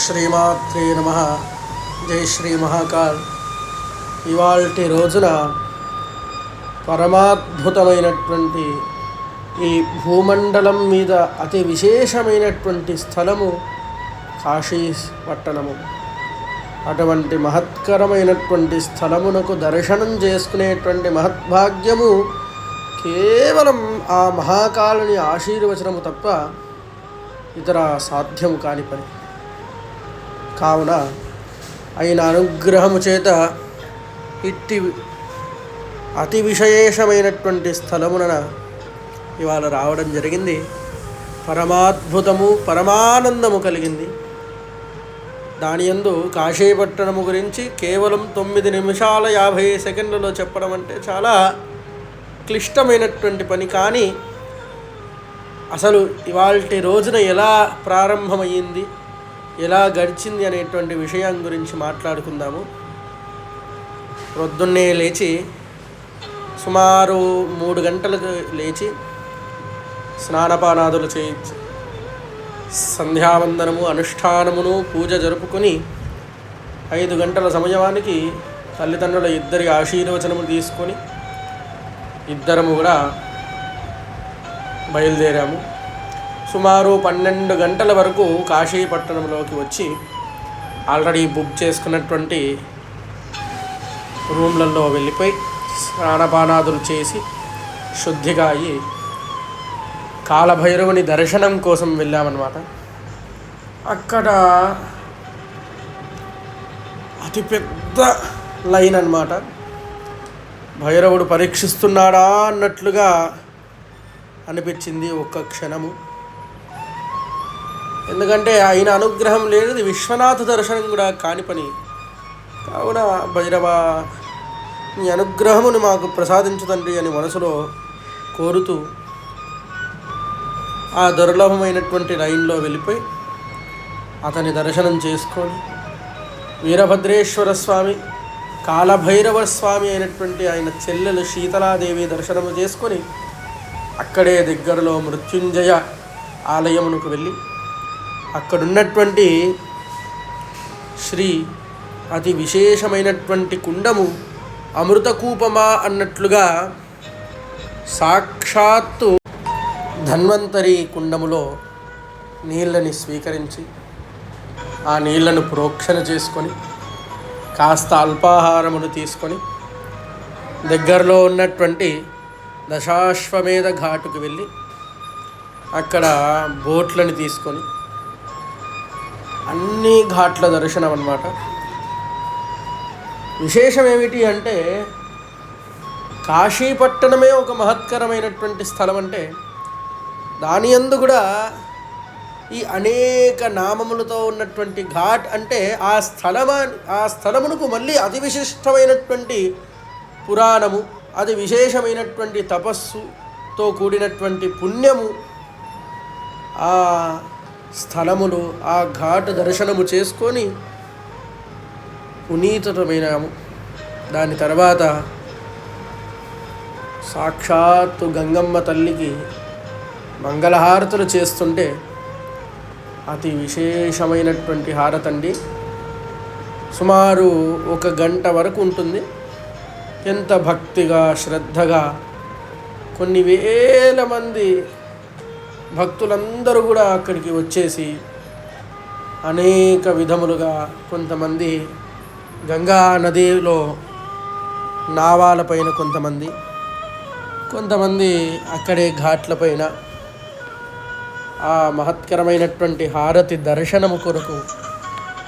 శ్రీమాత్రే నమ. జై శ్రీ మహాకాల్ ఇవాల్టి రోజున పరమాద్భుతమైనటువంటి ఈ భూమండలం మీద అతి విశేషమైనటువంటి స్థలము కాశీ పట్టణము అటువంటి మహత్కరమైనటువంటి స్థలమునకు దర్శనం చేసుకునేటువంటి మహద్భాగ్యము కేవలం ఆ మహాకాలుని ఆశీర్వచనము తప్ప ఇతర సాధ్యము కాని పని. కావున ఆయన అనుగ్రహము చేత ఇట్టి అతి విశేషమైనటువంటి స్థలమున ఇవాళ రావడం జరిగింది. పరమాద్భుతము పరమానందము కలిగింది. దాని యందు కాశీపట్టణము గురించి కేవలం తొమ్మిది నిమిషాల యాభై సెకండ్లలో చెప్పడం అంటే చాలా క్లిష్టమైనటువంటి పని. కానీ అసలు ఇవాళ రోజున ఎలా ప్రారంభమయ్యింది? ఎలా గడిచింది అనేటువంటి విషయం గురించి మాట్లాడుకుందాము. ప్రొద్దున్నే లేచి సుమారు మూడు గంటలకు లేచి స్నానపానాదులు చేయించి సంధ్యావందనము అనుష్ఠానమును పూజ జరుపుకొని ఐదు గంటల సమయానికి తల్లిదండ్రుల ఇద్దరి ఆశీర్వచనము తీసుకొని ఇద్దరము కూడా బయలుదేరాము. సుమారు పన్నెండు గంటల వరకు కాశీపట్టణంలోకి వచ్చి ఆల్రెడీ బుక్ చేసుకున్నటువంటి రూమ్లలో వెళ్ళిపోయి స్నానపానాదులు చేసి శుద్ధిగా అయ్యి కాలభైరవుని దర్శనం కోసం వెళ్ళామన్నమాట. అక్కడ అతిపెద్ద లైన్ అన్నమాట. భైరవుడు పరీక్షిస్తున్నాడా అన్నట్లుగా అనిపించింది ఒక్క క్షణము. ఎందుకంటే ఆయన అనుగ్రహం లేనిది విశ్వనాథ దర్శనం కూడా కాని పని. కావున భైరవ నీ అనుగ్రహమును మాకు ప్రసాదించుతండి అని మనసులో కోరుతూ ఆ దుర్లభమైనటువంటి లైన్లో వెళ్ళిపోయి అతని దర్శనం చేసుకొని వీరభద్రేశ్వర స్వామి కాలభైరవ స్వామి అయినటువంటి ఆయన చెల్లెలు శీతలాదేవి దర్శనము చేసుకొని అక్కడే దగ్గరలో మృత్యుంజయ ఆలయమునకు వెళ్ళి అక్కడున్నటువంటి శ్రీ అతి విశేషమైనటువంటి కుండము అమృతకూపమా అన్నట్లుగా సాక్షాత్తు ధన్వంతరి కుండములో నీళ్ళని స్వీకరించి ఆ నీళ్ళను ప్రోక్షణ చేసుకొని కాస్త అల్పాహారమును తీసుకొని దగ్గరలో ఉన్నటువంటి దశాశ్వమేధ ఘాటుకు వెళ్ళి అక్కడ బోట్లను తీసుకొని అన్ని ఘాట్ల దర్శనం అన్నమాట. విశేషం ఏమిటి అంటే కాశీపట్టణమే ఒక మహత్కరమైనటువంటి స్థలం అంటే దాని యందు కూడా ఈ అనేక నామములతో ఉన్నటువంటి ఘాట్ అంటే ఆ స్థలమా ఆ స్థలమునకు మళ్ళీ అతి విశిష్టమైనటువంటి పురాణము అది విశేషమైనటువంటి తపస్సుతో కూడినటువంటి పుణ్యము స్థలములు ఆ ఘాట్ దర్శనము చేసుకొని పునీతమైనాము దాని తర్వాత సాక్షాత్తు గంగమ్మ తల్లికి మంగళహారతులు చేస్తుంటే అతి విశేషమైనటువంటి హారతండి. సుమారు ఒక గంట వరకు ఉంటుంది. ఎంత భక్తిగా శ్రద్ధగా కొన్ని వేల మంది భక్తులందరూ కూడా అక్కడికి వచ్చేసి అనేక విధములుగా కొంతమంది గంగా నదిలో నావాలపైన కొంతమంది కొంతమంది అక్కడే ఘాట్లపైన ఆ మహత్కరమైనటువంటి హారతి దర్శనము కొరకు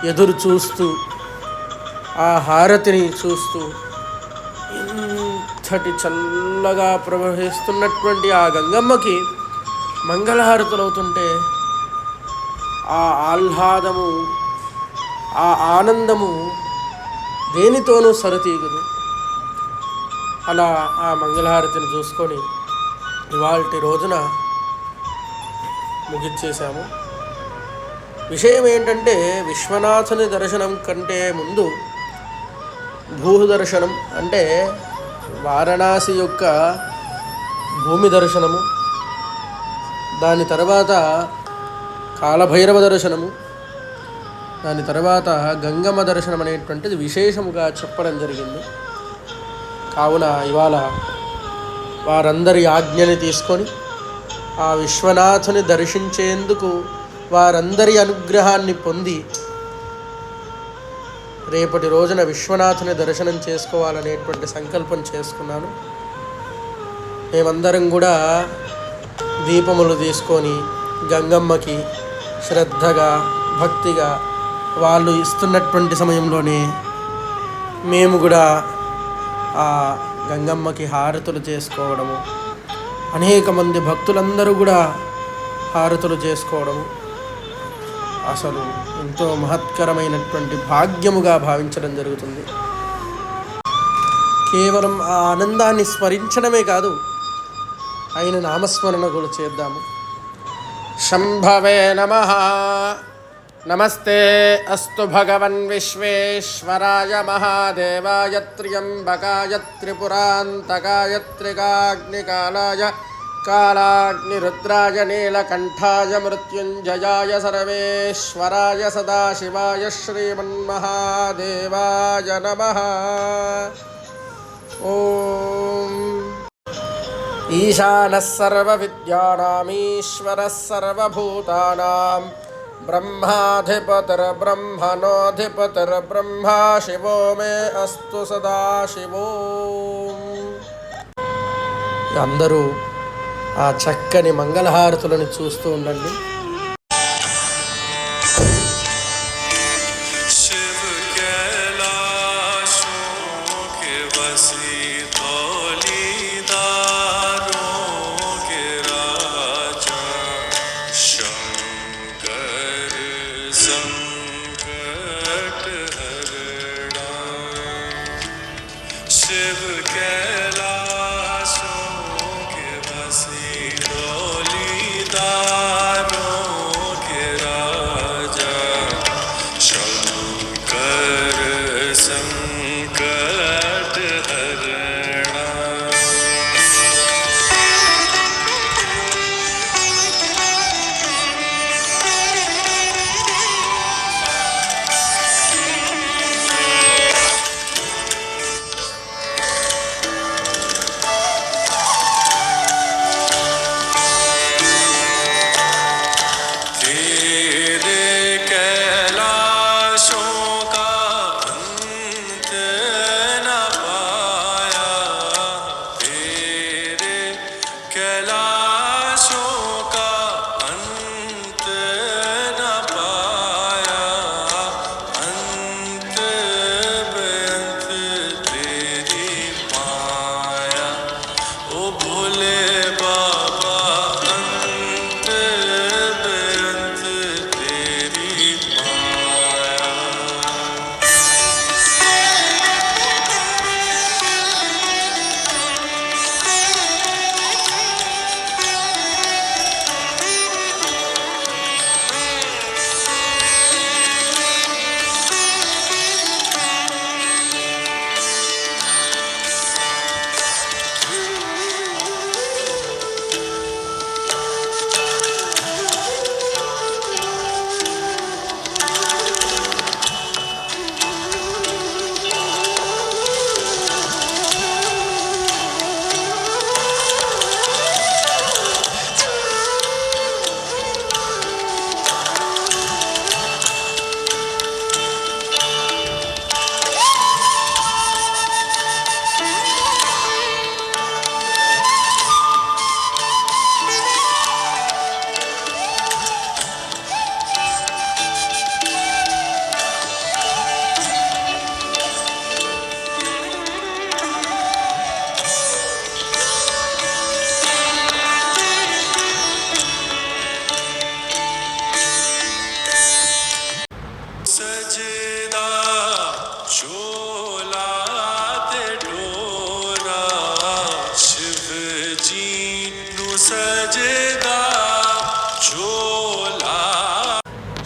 ఎదురు చూస్తూ ఆ హారతిని చూస్తూ ఇంతటి చల్లగా ప్రవహిస్తున్నటువంటి ఆ గంగమ్మకి మంగళహారతులవుతుంటే ఆ ఆహ్లాదము ఆ ఆనందము దేనితోనూ సరితీగదు అలా ఆ మంగళహారతిని చూసుకొని ఇవాళ రోజున ముగించేశాము. విషయం ఏంటంటే విశ్వనాథుని దర్శనం కంటే ముందు భూదర్శనం అంటే వారణాసి యొక్క భూమి దర్శనము. దాని తర్వాత కాలభైరవ దర్శనము దాని తర్వాత గంగమ్మ దర్శనం అనేటువంటిది విశేషముగా చెప్పడం జరిగింది. కావున ఇవాళ వారందరి ఆజ్ఞని తీసుకొని ఆ విశ్వనాథుని దర్శించేందుకు వారందరి అనుగ్రహాన్ని పొంది రేపటి రోజున విశ్వనాథుని దర్శనం చేసుకోవాలనేటువంటి సంకల్పం చేసుకున్నాను. మేమందరం కూడా దీపములు తీసుకొని గంగమ్మకి శ్రద్ధగా భక్తిగా వాళ్ళు ఇస్తున్నటువంటి సమయంలోనే మేము కూడా ఆ గంగమ్మకి హారతులు చేసుకోవడము. అనేక మంది భక్తులందరూ కూడా హారతులు చేసుకోవడము. అసలు ఎంతో మహత్కరమైనటువంటి భాగ్యముగా భావించడం జరుగుతుంది. కేవలం ఆ ఆనందాన్ని స్మరించడమే కాదు ఆయన నామస్మరణ కూడా చేద్దాము శంభవే నమ నమస్తే అస్తు భగవన్ విశ్వేశ్వరాయ మహాదేవాయ త్ర్యంబకాయ త్రిపురాంతకాయ త్రికాగ్నికాలాయ కాలాగ్నిరుద్రాయ నీలకంఠాయ మృత్యుంజయాయ సర్వేశ్వరాయ సదాశివాయ శ్రీమన్మహాదేవాయ నమ ఓం ఈశానः सर्वविद्यानामीश्वरः सर्वभूतानां ब्रह्माधिपतिर्ब्रह्मणोऽधिपतिर्ब्रह्मा शिवो मे अस्तु सदा शिवो అందరూ ఆ చక్కని మంగళహారతులను చూస్తూ ఉండండి शिव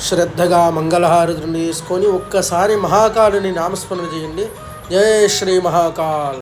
శ్రద్ధగా మంగళహారతిని వేసుకొని ఒక్కసారి మహాకాలుని నామస్మరణ చేయండి. జయ శ్రీ మహాకాల్.